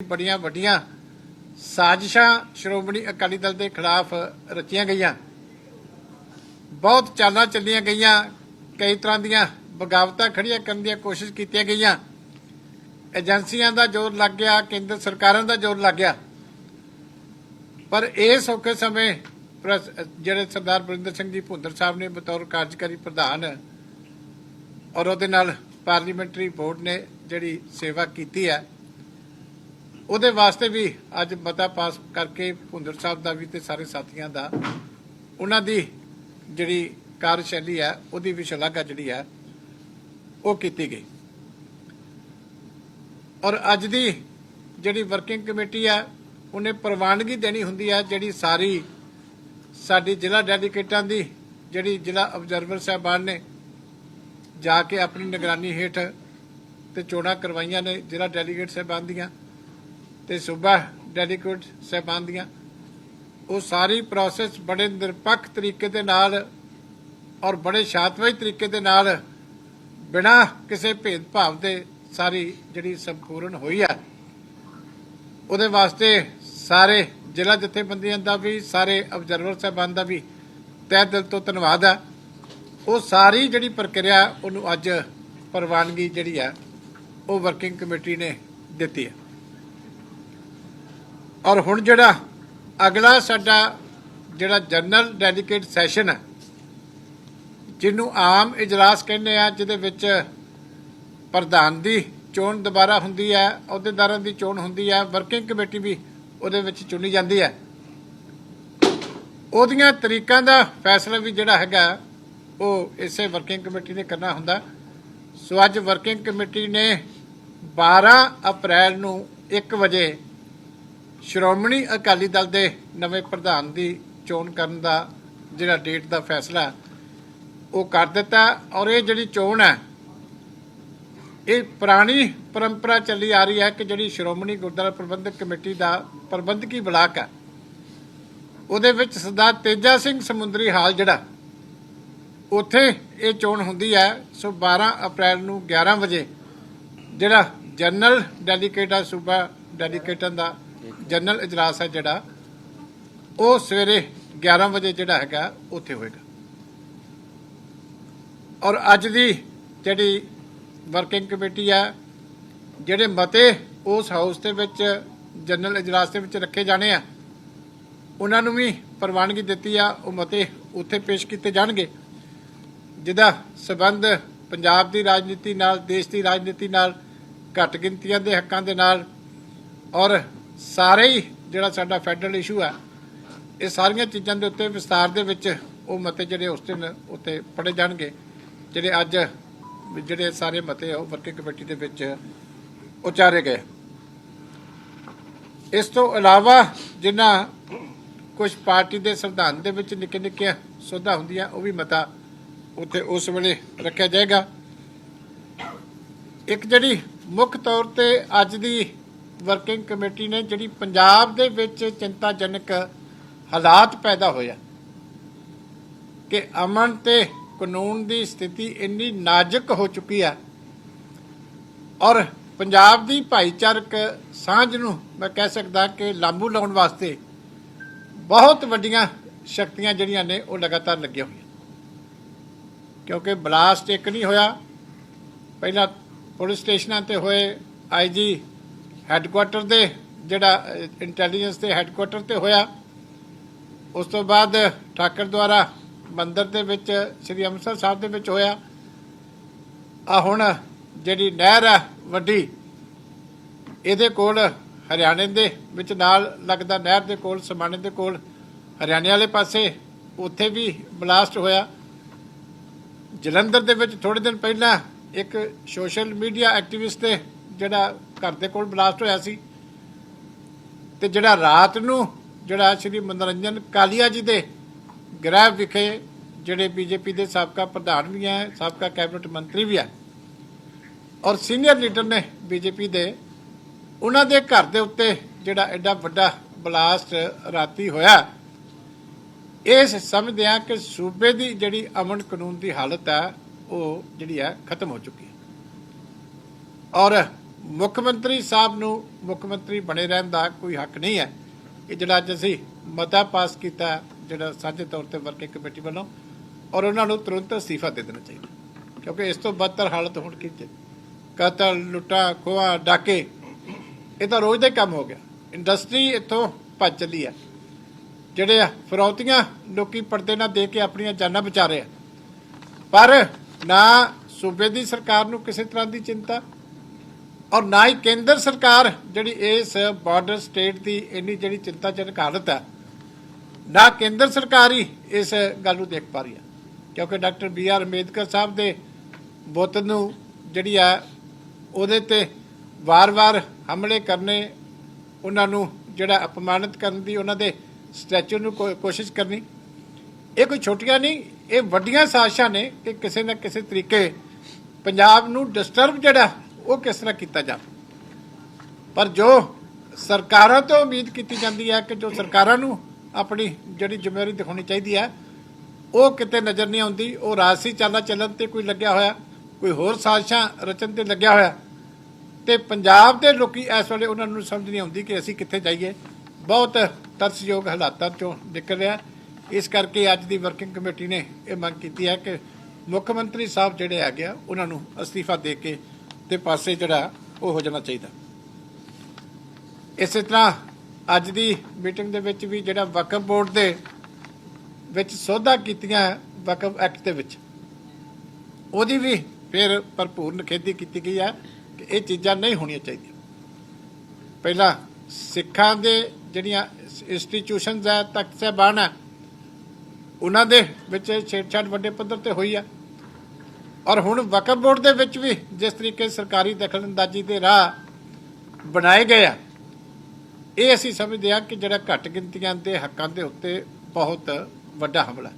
ਬੜੀਆਂ ਵੱਡੀਆਂ ਸਾਜ਼ਿਸ਼ਾਂ ਸ਼੍ਰੋਮਣੀ ਅਕਾਲੀ ਦਲ ਦੇ ਖਿਲਾਫ ਰਚੀਆਂ ਗਈਆਂ। ਬਹੁਤ ਚਾਲਾਂ ਚੱਲੀਆਂ ਗਈਆਂ, ਕਈ ਤਰ੍ਹਾਂ ਦੀਆਂ ਬਗਾਵਤਾਂ ਖੜੀਆਂ ਕਰਨ ਦੀਆਂ ਕੋਸ਼ਿਸ਼ ਕੀਤੀਆਂ ਗਈਆਂ। ਏਜੰਸੀਆਂ ਦਾ ਜ਼ੋਰ ਲੱਗ ਗਿਆ, ਕੇਂਦਰ ਸਰਕਾਰਾਂ ਦਾ ਜ਼ੋਰ ਲੱਗ ਗਿਆ। ਪਰ ਇਸ ਔਖੇ ਸਮੇਂ ਜਿਹੜੇ ਸਰਦਾਰ ਬਰਿੰਦਰ ਸਿੰਘ ਜੀ ਭੁੰਦਰ ਸਾਹਿਬ ਨੇ ਬਤੌਰ ਕਾਰਜਕਾਰੀ ਪ੍ਰਧਾਨ ਔਰ ਉਹਦੇ ਨਾਲ ਪਾਰਲੀਮੈਂਟਰੀ ਬੋਰਡ ਨੇ ਜਿਹੜੀ ਸੇਵਾ ਕੀਤੀ ਹੈ ਉਹਦੇ ਵਾਸਤੇ ਵੀ ਅੱਜ ਮਤਾ ਪਾਸ ਕਰਕੇ ਭੁੰਦਰ ਸਾਹਿਬ ਦਾ ਵੀ ਤੇ ਸਾਰੇ ਸਾਥੀਆਂ ਦਾ, ਉਹਨਾਂ ਦੀ ਜਿਹੜੀ ਕਾਰਜਸ਼ੈਲੀ ਹੈ, ਉਹਦੀ ਵੀ ਸ਼ਲਾਘਾ ਜਿਹੜੀ ਹੈ, ਉਹ ਕੀਤੀ ਗਈ। ਔਰ ਅੱਜ ਦੀ ਜਿਹੜੀ ਵਰਕਿੰਗ ਕਮੇਟੀ ਹੈ, ਉਹਨੇ ਪ੍ਰਵਾਨਗੀ ਦੇਣੀ ਹੁੰਦੀ ਹੈ, ਜਿਹੜੀ ਸਾਰੀ ਸਾਡੀ ਜ਼ਿਲ੍ਹਾ ਡੈਲੀਗੇਟਾਂ ਦੀ, ਜਿਹੜੀ ਜ਼ਿਲ੍ਹਾ ਆਬਜ਼ਰਵਰ ਸਾਹਿਬਾਨ ਨੇ, ਜਾ ਕੇ ਆਪਣੀ ਨਿਗਰਾਨੀ ਹੇਠ ਤੇ ਚੋਣਾਂ ਕਰਵਾਈਆਂ ਨੇ ਜ਼ਿਲ੍ਹਾ ਡੈਲੀਗੇਟ ਸਾਹਿਬਾਨ ਦੀਆਂ। ਤੇ ਸੂਬਾ ਡੈਲੀਗੇਟ ਸਾਹਿਬਾਨ ਦੀਆਂ। ਉਹ ਸਾਰੀ ਪ੍ਰੋਸੈਸ ਬੜੇ ਨਿਰਪੱਖ ਤਰੀਕੇ ਦੇ ਨਾਲ ਔਰ ਬੜੇ ਸ਼ਾਂਤਮਈ ਤਰੀਕੇ ਦੇ ਨਾਲ ਬਿਨਾਂ ਕਿਸੇ ਭੇਦਭਾਵ ਦੇ ਸਾਰੀ ਜਿਹੜੀ ਸੰਪੂਰਨ ਹੋਈ ਹੈ ਉਹਦੇ ਵਾਸਤੇ ਸਾਰੇ ਜ਼ਿਲ੍ਹਾ ਜਥੇਬੰਦੀਆਂ ਦਾ ਵੀ, ਸਾਰੇ ਆਬਜ਼ਰਵਰ ਸਾਹਿਬਾਨ ਦਾ ਵੀ ਤਹਿ ਦਿਲ ਤੋਂ ਧੰਨਵਾਦ ਹੈ ਉਹ ਸਾਰੀ ਜਿਹੜੀ ਪ੍ਰਕਿਰਿਆ ਉਹਨੂੰ ਅੱਜ ਪ੍ਰਵਾਨਗੀ ਜਿਹੜੀ ਆ, ਉਹ ਵਰਕਿੰਗ ਕਮੇਟੀ ਨੇ ਦਿੱਤੀ ਹੈ ਔਰ ਹੁਣ ਜਿਹੜਾ ਅਗਲਾ ਸਾਡਾ ਜਿਹੜਾ ਜਨਰਲ ਡੈਲੀਗੇਟ ਸੈਸ਼ਨ ਹੈ, ਜਿਹਨੂੰ ਆਮ ਇਜਲਾਸ ਕਹਿੰਦੇ ਆ, ਜਿਹਦੇ ਵਿੱਚ ਪ੍ਰਧਾਨ ਦੀ ਚੋਣ ਦੁਬਾਰਾ ਹੁੰਦੀ ਹੈ, ਅਹੁਦੇਦਾਰਾਂ ਦੀ ਚੋਣ ਹੁੰਦੀ ਹੈ, ਵਰਕਿੰਗ ਕਮੇਟੀ ਵੀ ਉਹਦੇ ਵਿੱਚ ਚੁਣੀ ਜਾਂਦੀ ਹੈ। ਉਹਦੀਆਂ ਤਰੀਕਾਂ ਦਾ ਫੈਸਲਾ ਵੀ ਜਿਹੜਾ ਹੈਗਾ, ਉਹ ਇਸੇ ਵਰਕਿੰਗ ਕਮੇਟੀ ਨੇ ਕਰਨਾ ਹੁੰਦਾ। ਸੋ ਅੱਜ ਵਰਕਿੰਗ ਕਮੇਟੀ ਨੇ 12 ਅਪ੍ਰੈਲ ਨੂੰ 1 ਵਜੇ ਸ਼੍ਰੋਮਣੀ ਅਕਾਲੀ ਦਲ ਦੇ ਨਵੇਂ ਪ੍ਰਧਾਨ ਦੀ ਚੋਣ ਕਰਨ ਦਾ ਜਿਹੜਾ ਡੇਟ ਦਾ ਫੈਸਲਾ ਉਹ ਕਰ ਦਿੱਤਾ ਔਰ ਇਹ ਜਿਹੜੀ ਚੋਣ ਹੈ, ਇਹ ਪੁਰਾਣੀ ਪਰੰਪਰਾ ਚੱਲੀ ਆ ਰਹੀ ਹੈ ਕਿ ਜਿਹੜੀ ਸ਼੍ਰੋਮਣੀ ਗੁਰਦੁਆਰਾ ਪ੍ਰਬੰਧਕ ਕਮੇਟੀ ਦਾ ਪ੍ਰਬੰਧਕੀ ਬਲਾਕ ਹੈ, ਉਹਦੇ ਵਿੱਚ ਸਰਦਾਰ ਤੇਜਾ ਸਿੰਘ ਸਮੁੰਦਰੀ ਹਾਲ ਜਿਹੜਾ, ਉੱਥੇ ਇਹ ਚੋਣ ਹੁੰਦੀ ਹੈ, ਸੋ 12 ਅਪ੍ਰੈਲ ਨੂੰ 11 ਵਜੇ ਜਿਹੜਾ ਜਨਰਲ ਡੈਲੀਗੇਟ ਆ, ਸੂਬਾ ਡੈਲੀਕੇਟਾਂ ਦਾ ਜਨਰਲ ਇਜਲਾਸ ਹੈ ਜਿਹੜਾ, ਉਹ ਸਵੇਰੇ 11 ਵਜੇ ਜਿਹੜਾ ਹੈਗਾ, ਉੱਥੇ ਹੋਏਗਾ। ਔਰ ਅੱਜ ਦੀ ਜਿਹੜੀ ਵਰਕਿੰਗ ਕਮੇਟੀ ਹੈ ਜਿਹੜੇ ਮਤੇ ਉਸ ਹਾਊਸ ਦੇ ਵਿੱਚ, ਜਨਰਲ ਇਜਲਾਸ ਦੇ ਵਿੱਚ ਰੱਖੇ ਜਾਣੇ ਆ, ਉਹਨਾਂ ਨੂੰ ਵੀ ਪ੍ਰਵਾਨਗੀ ਦਿੱਤੀ ਆ, ਉਹ ਮਤੇ ਉੱਥੇ ਪੇਸ਼ ਕੀਤੇ ਜਾਣਗੇ। ਜਿਹਦਾ ਸਬੰਧ ਪੰਜਾਬ ਦੀ ਰਾਜਨੀਤੀ ਨਾਲ, ਦੇਸ਼ ਦੀ ਰਾਜਨੀਤੀ ਨਾਲ, ਘੱਟ ਗਿਣਤੀਆਂ ਦੇ ਹੱਕਾਂ ਦੇ ਨਾਲ, ਔਰ ਸਾਰੇ ਹੀ ਜਿਹੜਾ ਸਾਡਾ ਫੈਡਰਲ ਇਸ਼ੂ ਆ, ਇਹ ਸਾਰੀਆਂ ਚੀਜ਼ਾਂ ਦੇ ਉੱਤੇ ਵਿਸਤਾਰ ਦੇ ਵਿੱਚ ਉਹ ਮਤੇ ਜਿਹੜੇ ਉਸ ਦਿਨ ਉੱਤੇ ਪੜੇ ਜਾਣਗੇ। ਜਿਹੜੇ ਅੱਜ ਜਿਹੜੇ ਸਾਰੇ ਮਤੇ ਆ, ਉਹ ਵਰਕਿੰਗ ਕਮੇਟੀ ਦੇ ਵਿੱਚ ਉਚਾਰੇ ਗਏ। ਇਸ ਤੋਂ ਇਲਾਵਾ ਜਿਨ੍ਹਾਂ ਕੁਝ ਪਾਰਟੀ ਦੇ ਸੰਵਿਧਾਨ ਦੇ ਵਿੱਚ ਨਿੱਕੇ ਨਿੱਕੀਆਂ ਸੋਧਾਂ ਹੁੰਦੀਆਂ, ਉਹ ਵੀ ਮਤਾ ਉੱਥੇ ਉਸ ਵੇਲੇ ਰੱਖਿਆ ਜਾਏਗਾ। ਇੱਕ ਜਿਹੜੀ ਮੁੱਖ ਤੌਰ ਤੇ ਅੱਜ ਦੀ ਵਰਕਿੰਗ ਕਮੇਟੀ ਨੇ ਜਿਹੜੀ ਪੰਜਾਬ ਦੇ ਵਿੱਚ ਚਿੰਤਾਜਨਕ ਹਾਲਾਤ ਪੈਦਾ ਹੋਇਆ ਕਿ ਅਮਨ ਤੇ ਕਾਨੂੰਨ ਦੀ ਸਥਿਤੀ ਇੰਨੀ ਨਾਜ਼ੁਕ ਹੋ ਚੁੱਕੀ ਹੈ ਔਰ ਪੰਜਾਬ ਦੀ ਭਾਈਚਾਰਕ ਸਾਂਝ ਨੂੰ ਮੈਂ ਕਹਿ ਸਕਦਾ ਕਿ ਲਾਂਬੂ ਲਾਉਣ ਵਾਸਤੇ ਬਹੁਤ ਵੱਡੀਆਂ ਸ਼ਕਤੀਆਂ ਜਿਹੜੀਆਂ ਨੇ ਉਹ ਲਗਾਤਾਰ ਲੱਗੀਆਂ ਹੋਈਆਂ। ਕਿਉਂਕਿ ਬਲਾਸਟ ਇੱਕ ਨਹੀਂ ਹੋਇਆ। ਪਹਿਲਾਂ ਪੁਲਿਸ ਸਟੇਸ਼ਨਾਂ ਤੇ ਹੋਏ ਆਈਜੀ ਹੈੱਡਕੁਆਟਰ ਦੇ ਜਿਹੜਾ ਇੰਟੈਲੀਜੈਂਸ ਦੇ ਹੈੱਡਕੁਆਟਰ ਤੇ ਹੋਇਆ। ਉਸ ਤੋਂ ਬਾਅਦ ਠਾਕਰ ਦੁਆਰਾ ਮੰਦਰ ਦੇ ਵਿੱਚ, ਸ੍ਰੀ ਅੰਮ੍ਰਿਤਸਰ ਸਾਹਿਬ ਦੇ ਵਿੱਚ ਹੋਇਆ। ਆ ਹੁਣ ਜਿਹੜੀ ਨਹਿਰ ਆ ਵੱਡੀ, ਇਹਦੇ ਕੋਲ ਹਰਿਆਣੇ ਦੇ ਵਿੱਚ ਨਾਲ ਲੱਗਦਾ ਨਹਿਰ ਦੇ ਕੋਲ, ਸਮਾਣੇ ਦੇ ਕੋਲ, ਹਰਿਆਣੇ ਵਾਲੇ ਪਾਸੇ ਉੱਥੇ ਵੀ ਬਲਾਸਟ ਹੋਇਆ। ਜਲੰਧਰ ਦੇ ਵਿੱਚ ਥੋੜੇ ਦਿਨ ਪਹਿਲਾਂ ਇੱਕ ਸੋਸ਼ਲ ਮੀਡੀਆ ਐਕਟਿਵਿਸਟ ਤੇ ਜਿਹੜਾ ਘਰ ਦੇ ਕੋਲ ਬਲਾਸਟ ਹੋਇਆ ਸੀ ਤੇ ਜਿਹੜਾ ਰਾਤ ਨੂੰ ਜਿਹੜਾ ਸ਼੍ਰੀ ਮਨੋਰੰਜਨ ਕਾਲੀਆ ਜੀ ਦੇ ਗ੍ਰਹਿ ਵਿਖੇ ਜਿਹੜੇ ਬੀਜੇਪੀ ਦੇ ਸਾਬਕਾ ਪ੍ਰਧਾਨ ਵੀ ਹੈ, ਸਾਬਕਾ ਕੈਬਨਿਟ ਮੰਤਰੀ ਵੀ ਹੈ ਔਰ ਸੀਨੀਅਰ ਲੀਡਰ ਨੇ ਬੀਜੇਪੀ ਦੇ, ਉਹਨਾਂ ਦੇ ਘਰ ਦੇ ਉੱਤੇ ਜਿਹੜਾ ਐਡਾ ਵੱਡਾ ਬਲਾਸਟ ਰਾਤੀ ਹੋਇਆ ਇਸ ਸਮਝਦੇ ਆ ਕਿ ਸੂਬੇ ਦੀ ਜਿਹੜੀ ਅਮਨ ਕਾਨੂੰਨ ਦੀ ਹਾਲਤ ਹੈ ਉਹ ਜਿਹੜੀ ਹੈ ਖਤਮ ਹੋ ਚੁੱਕੀ ਹੈ। ਔਰ ਮੁੱਖ ਮੰਤਰੀ ਸਾਹਿਬ ਨੂੰ ਮੁੱਖ ਮੰਤਰੀ ਬਣੇ ਰਹਿਣ ਦਾ ਕੋਈ ਹੱਕ ਨਹੀਂ ਹੈ ਇਹ ਜਿਹੜਾ ਅੱਜ ਅਸੀਂ ਮਤਾ ਪਾਸ ਕੀਤਾ, ਜਿਹੜਾ ਸਾਂਝੇ ਤੌਰ ਤੇ ਵਰਕਿੰਗ ਕਮੇਟੀ ਵੱਲੋਂ, ਔਰ ਉਹਨਾਂ ਨੂੰ ਤੁਰੰਤ ਅਸਤੀਫਾ ਦੇ ਦੇਣਾ ਚਾਹੀਦਾ। ਕਿਉਂਕਿ ਇਸ ਤੋਂ ਬਦਤਰ ਹਾਲਤ ਹੁਣ ਕੀ ਕਤਲ, ਲੁੱਟਾਂ, ਖੋਹਾਂ, ਡਾਕੇ, ਇਹ ਤਾਂ ਰੋਜ਼ ਦਾ ਕੰਮ ਹੋ ਗਿਆ। ਇੰਡਸਟਰੀ ਇੱਥੋਂ ਭੱਜ ਚੱਲੀ ਹੈ। ਜਿਹੜੇ ਆ ਫਰੌਤੀਆਂ ਲੋਕੀ ਪਰਦੇ ਨਾਲ ਦੇ ਕੇ ਆਪਣੀਆਂ ਜਾਨਾਂ ਬਚਾ ਰਹੇ ਆ। ਪਰ ਨਾ ਸੂਬੇ ਦੀ ਸਰਕਾਰ ਨੂੰ ਕਿਸੇ ਤਰ੍ਹਾਂ ਦੀ ਚਿੰਤਾ ਔਰ ਨਾ ਹੀ ਕੇਂਦਰ ਸਰਕਾਰ ਜਿਹੜੀ ਇਸ ਬਾਰਡਰ ਸਟੇਟ ਦੀ ਇੰਨੀ ਜਿਹੜੀ ਚਿੰਤਾਜਨਕ ਹਾਲਤ ਹੈ, ਨਾ ਕੇਂਦਰ ਸਰਕਾਰ ਹੀ ਇਸ ਗੱਲ ਨੂੰ ਦੇਖ ਪਾ ਰਹੀ ਹੈ। ਕਿਉਂਕਿ doctor B R Ambedkar sahib ਦੇ ਬੁੱਤ ਨੂੰ ਜਿਹੜੀ ਆ ਉਹਦੇ ਤੇ ਵਾਰ-ਵਾਰ ਹਮਲੇ ਕਰਨੇ, ਉਹਨਾਂ ਨੂੰ ਜਿਹੜਾ ਅਪਮਾਨਿਤ ਕਰਨ ਦੀ ਉਹਨਾਂ ਦੇ ਸਟੈਚੂ ਨੂੰ ਕੋਸ਼ਿਸ਼ ਕਰਨੀ, ਇਹ ਕੋਈ ਛੋਟੀਆਂ ਨਹੀਂ, ਇਹ ਵੱਡੀਆਂ ਸਾਜ਼ਿਸ਼ਾਂ ਨੇ ਕਿ ਕਿਸੇ ਨਾ ਕਿਸੇ ਤਰੀਕੇ ਪੰਜਾਬ ਨੂੰ ਡਿਸਟਰਬ ਜਿਹੜਾ ਉਹ ਕਿਸ ਤਰ੍ਹਾਂ ਕੀਤਾ ਜਾਵੇ ਪਰ ਜੋ ਸਰਕਾਰਾਂ ਤੋਂ ਉਮੀਦ ਕੀਤੀ ਜਾਂਦੀ ਹੈ ਕਿ ਜੋ ਸਰਕਾਰਾਂ ਨੂੰ ਆਪਣੀ ਜਿਹੜੀ ਜ਼ਿੰਮੇਵਾਰੀ ਦਿਖਾਉਣੀ ਚਾਹੀਦੀ ਹੈ, ਉਹ ਕਿਤੇ ਨਜ਼ਰ ਨਹੀਂ ਆਉਂਦੀ, ਉਹ ਰਾਜਸੀ ਚਾਲਾ ਚੱਲਣ ਤੇ ਕੋਈ ਲੱਗਿਆ ਹੋਇਆ, ਕੋਈ ਹੋਰ ਸਾਜ਼ਿਸ਼ਾਂ ਰਚਨ ਤੇ ਲੱਗਿਆ ਹੋਇਆ, ਤੇ ਪੰਜਾਬ ਦੇ ਲੋਕੀ ਇਸ ਵੇਲੇ ਉਹਨਾਂ ਨੂੰ ਸਮਝ ਨਹੀਂ ਆਉਂਦੀ ਕਿ ਅਸੀਂ ਕਿੱਥੇ ਜਾਈਏ। ਬਹੁਤ ਤਰਸਯੋਗ ਹਾਲਾਤਾਂ ਚੋਂ ਨਿਕਲ ਰਿਹਾ ਇਸ ਕਰਕੇ ਅੱਜ ਦੀ ਵਰਕਿੰਗ ਕਮੇਟੀ ਨੇ ਇਹ ਮੰਗ ਕੀਤੀ ਹੈ ਕਿ ਮੁੱਖ ਮੰਤਰੀ ਸਾਹਿਬ ਜਿਹੜੇ ਹੈਗੇ ਆ, ਉਹਨਾਂ ਨੂੰ ਅਸਤੀਫਾ ਦੇ ਕੇ ਤੇ ਪਾਸੇ ਜਿਹੜਾ ਉਹ ਹੋ ਜਾਣਾ ਚਾਹੀਦਾ। ਇਸੇ ਤਰ੍ਹਾਂ ਅੱਜ ਦੀ ਮੀਟਿੰਗ ਦੇ ਵਿੱਚ ਵੀ ਜਿਹੜਾ ਵਕਫ ਬੋਰਡ ਦੇ ਵਿੱਚ ਸੋਧਾ ਕੀਤੀਆਂ ਵਕਫ ਐਕਟ ਦੇ ਵਿੱਚ, ਉਹਦੀ ਵੀ ਫਿਰ ਭਰਪੂਰ ਨਿਖੇਧੀ ਕੀਤੀ ਗਈ ਹੈ ਕਿ ਇਹ ਚੀਜ਼ਾਂ ਨਹੀਂ ਹੋਣੀਆਂ ਚਾਹੀਦੀਆਂ। ਪਹਿਲਾਂ ਸਿੱਖਾਂ ਦੇ ਜਿਹੜੀਆਂ ਇੰਸਟੀਟਿਊਸ਼ਨਸ ਹੈ, ਤਖਤ ਸਾਹਿਬਾਨ ਹੈ, ਉਹਨਾਂ ਦੇ ਵਿੱਚ ਛੇੜਛਾੜ ਵੱਡੇ ਪੱਧਰ ਤੇ ਹੋਈ ਆ ਔਰ ਹੁਣ ਵਕਫ ਬੋਰਡ ਦੇ ਵਿੱਚ ਵੀ ਜਿਸ ਤਰੀਕੇ ਸਰਕਾਰੀ ਦਖਲਅੰਦਾਜ਼ੀ ਦੇ ਰਾਹ ਬਣਾਏ ਗਏ ਆ, ਇਹ ਅਸੀਂ ਸਮਝਦੇ ਹਾਂ ਕਿ ਜਿਹੜਾ ਘੱਟ ਗਿਣਤੀਆਂ ਦੇ ਹੱਕਾਂ ਦੇ ਉੱਤੇ ਬਹੁਤ ਵੱਡਾ ਹਮਲਾ